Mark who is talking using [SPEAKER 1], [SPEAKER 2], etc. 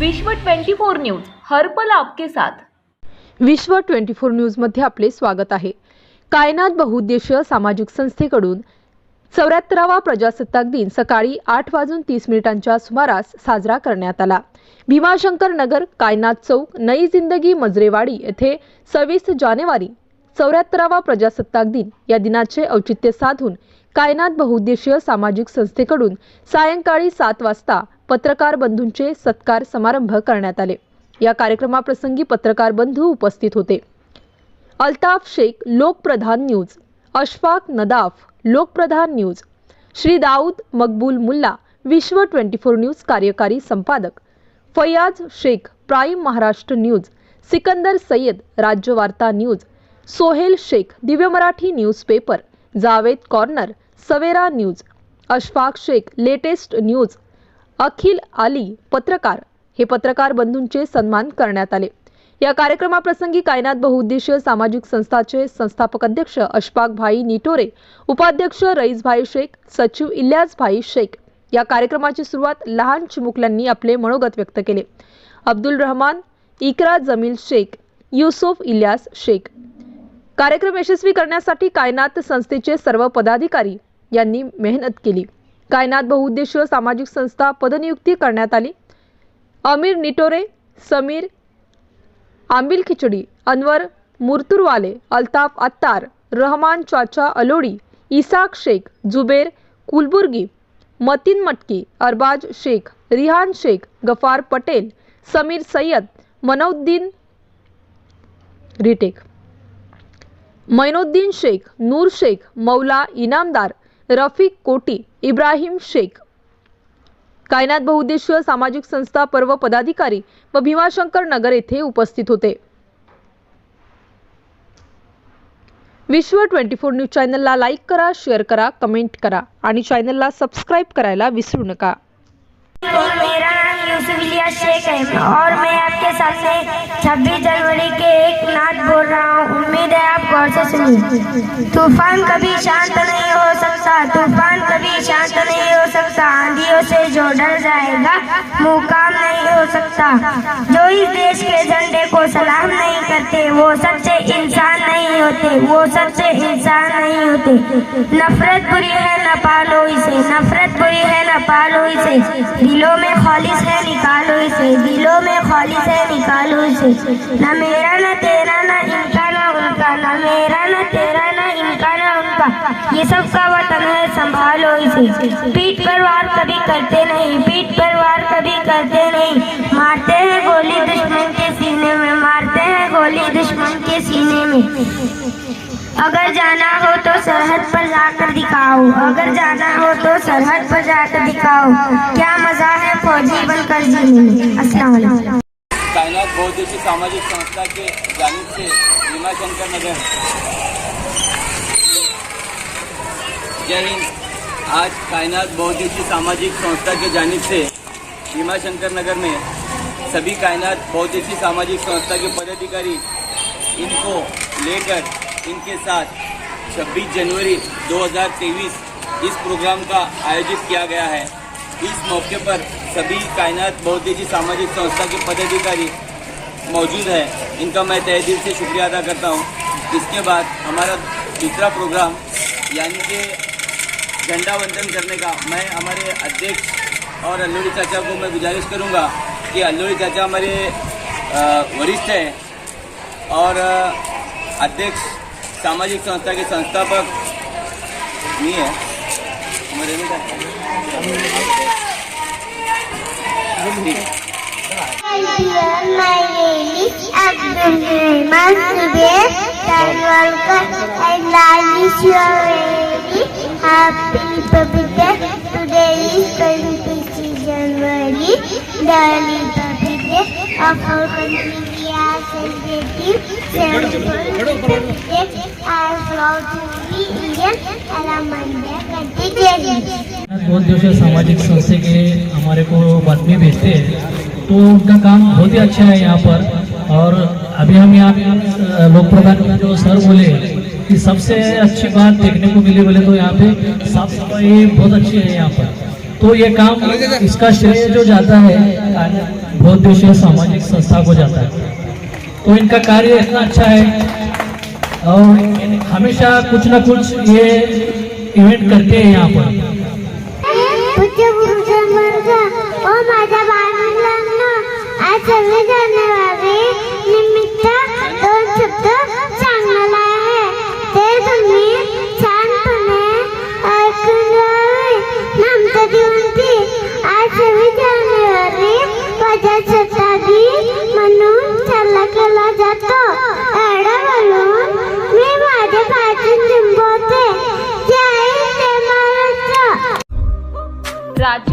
[SPEAKER 1] विश्व 24 न्यूज हर्पल आपके साथ.
[SPEAKER 2] विश्व ट्वेंटी फोर न्यूजमध्ये आपले स्वागत आहे. कायनात बहुउद्देशीय सामाजिक संस्थेकडून चौऱ्याहत्तरावा प्रजासत्ताक दिन सकाळी आठ वाजून तीस मिनिटांच्या सुमारास साजरा करण्यात आला. भीमाशंकर नगर कायनात चौक नई जिंदगी मजरेवाडी येथे सव्वीस जानेवारी चौऱ्याहत्तरावा प्रजासत्ताक दिन या दिनाचे औचित्य साधून कायनात बहुउद्देशीय सामाजिक संस्थेकडून सायंकाळी सात वाजता पत्रकार बंधूंचे सत्कार समारंभ करण्यात आले. या कार्यक्रमाप्रसंगी पत्रकार बंधू उपस्थित होते. Altaf Shaikh Lokpradhan news. Ashfaq Nadaf Lokpradhan news. Shri Dawood Maqbool Mulla Vishwa twenty four news कार्यकारी संपादक. Fayaz Shaikh prime Maharashtra news. Sikandar Sayyad Rajyavarta news. Sohail Shaikh Divya Marathi news paper Javed corner Savera news Ashfaq Shaikh latest news अखिल आली पत्रकार हे पत्रकार बंधूंचे सन्मान करण्यात आले. या कार्यक्रमाप्रसंगी कायनात बहुउद्देशीय सामाजिक संस्थाचे संस्थापक अध्यक्ष अशफाक भाई निटोरे उपाध्यक्ष रईसभाई शेख सचिव इल्यासभाई शेख या कार्यक्रमाची सुरुवात लहान चिमुकल्यांनी आपले मनोगत व्यक्त केले. अब्दुल रहमान इकरा जमील शेख युसुफ इल्यास शेख. कार्यक्रम यशस्वी करण्यासाठी कायनात संस्थेचे सर्व पदाधिकारी यांनी मेहनत केली. कायनात बहुउद्देशीय सामाजिक संस्था पदनियुक्ती करण्यात आली. अमीर निटोरे समीर आंबिल खिचडी अनवर मुर्तुरवाले अल्ताफ अत्तार रहमान चाचा अलोडी इसाक शेख जुबेर कुलबुर्गी मतीन मटकी अरबाज शेख रिहान शेख गफार पटेल समीर सय्यद मनौद्दीन रिटेक मैनुद्दीन शेख नूर शेख मौला इनामदार रफिक कोटी इब्राहिम शेख. कायनात बहुउद्देशीय सामाजिक संस्था पर्व पदाधिकारी व भीमाशंकर नगर येथे उपस्थित होते. विश्व ट्वेंटी फोर न्यूज चॅनलला लाईक करा शेअर करा कमेंट करा आणि चॅनलला सबस्क्राईब करायला विसरू नका.
[SPEAKER 3] मेरा नाम यूसुफ शेख है और मैं आपके सामने 26 जनवरी के एक नाच बोल रहा हूँ। उम्मीद है आप गौर से सुनिए। तूफान कभी शांत नहीं हो सकता। तूफ़ान कभी शांत नहीं हो सकता। आंधियों से जो डर जाएगा, मुकाम नहीं हो सकता। जो इस देश के झंडे को सलाम नहीं करते, वो सच्चे इंसान नहीं होते, वो सच्चे इंसान नहीं होते। नफरत बुरी है, न पालो इसे। नफरत बुरी है, न पालो इसे। दिलों में खालिश है, निकालो इसे। दिलों में खालिश है, निकालो इसे। न मेरा, न तेरा, न इनका, न उनका। न मेरा, न तेरा उनका ये सबका वतन है, संभालो इसे। पीठ पर वार कभी करते नहीं, पीठ पर वार कभी करते नहीं। मारते हैं गोली दुश्मन के सीने में, मारते हैं गोली दुश्मन के सीने में। अगर जाना हो तो सरहद पर जाकर दिखाओ। अगर जाना हो तो सरहद पर जाकर दिखाओ। क्या मज़ा है फौजी बनकर जीने में? अस्सलाम
[SPEAKER 4] कायनात बहुद्देशीय सामाजिक संस्था के जानिब से भीमाशंकर नगर। जय हिंद आज कायनात बहुद्देशीय सामाजिक संस्था के जानिब से भीमाशंकर नगर में सभी कायनात बहुद्देशीय सामाजिक संस्था के पदाधिकारी इनको लेकर इनके साथ 26 जनवरी 2023 इस प्रोग्राम का आयोजित किया गया है। इस मौके पर सभी कायनात बहुद्देशीय सामाजिक संस्था के पदाधिकारी मौजूद हैं। इनका मैं तय दिल से शुक्रिया अदा करता हूँ। इसके बाद हमारा दूसरा प्रोग्राम यानी कि झंडा वंदन करने का मैं हमारे अध्यक्ष और अल्लूरी चाचा को मैं गुजारिश करूँगा कि अल्लूरी चाचा हमारे वरिष्ठ हैं और अध्यक्ष सामाजिक संस्था के संस्थापक नहीं है हमारे। ठीक है.
[SPEAKER 5] I love you happy Republic Day. Today is 26 January, the Republic Day of our country. We are celebrating 74th Republic Day. I am proud to be Indian. and Alhamdulillah, country Jai
[SPEAKER 6] बहुत दिवसीय सामाजिक संस्थे के हमारे को बातमी भेजते हैं तो उनका काम बहुत ही अच्छा है यहाँ पर और अभी हम यहाँ लोक प्रधान जो सर बोले कि सबसे अच्छी बात देखने को मिली बोले तो यहाँ पे साफ़ सफ़ाई बहुत अच्छी है यहाँ पर। तो ये काम इसका श्रेय जो जाता है, बहुत देशीय सामाजिक संस्था को जाता है। तो इनका कार्य इतना अच्छा है और हमेशा कुछ ना कुछ ये इवेंट करते हैं यहाँ पर।
[SPEAKER 5] बाळांना आज